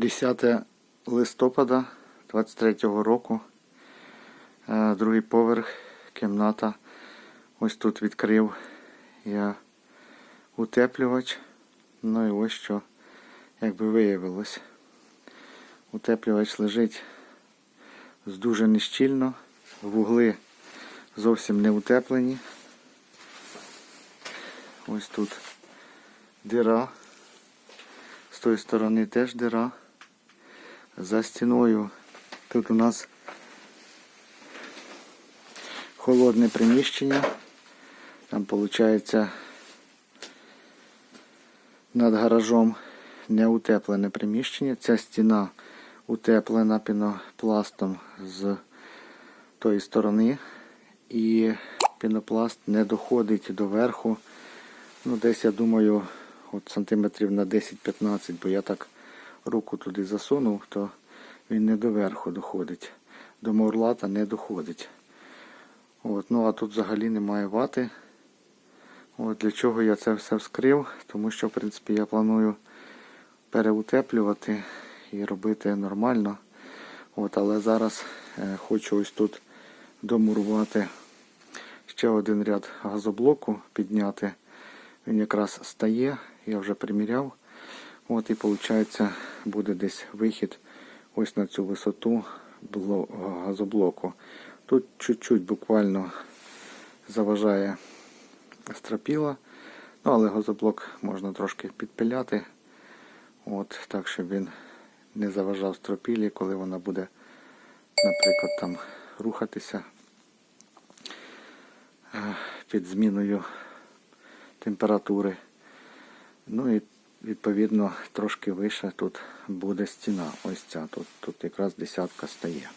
10 листопада 23 року. Е, Другий поверх, кімната. Ось тут відкрив я утеплювач. Ну і ось що, якби виявилось. Утеплювач лежить дуже нещільно, вугли зовсім не утеплені. Ось тут дира. З тої сторони теж дира. За стіною тут у нас холодне приміщення. Там виходить над гаражом неутеплене приміщення. Ця стіна утеплена пінопластом з тої сторони. І пінопласт не доходить до верху. Ну, десь, я думаю, от сантиметрів на 10-15, бо я так руку туди засунув, то він не до верху доходить. До морлата не доходить. От, ну а тут взагалі немає вати. От, для чого я це все вскрив? Тому що, в принципі, я планую переутеплювати і робити нормально. От, але зараз е, хочу ось тут домурувати ще один ряд газоблоку підняти. Він якраз стає, я вже приміряв. От і виходить буде десь вихід ось на цю висоту газоблоку. Тут чуть-чуть буквально заважає стропіла, ну але газоблок можна трошки підпиляти. От, так, щоб він не заважав стропілі, коли вона буде, наприклад, там рухатися е, під зміною температури. Ну і відповідно трошки вище тут буде стіна. Ось ця. Тут, тут якраз десятка стає.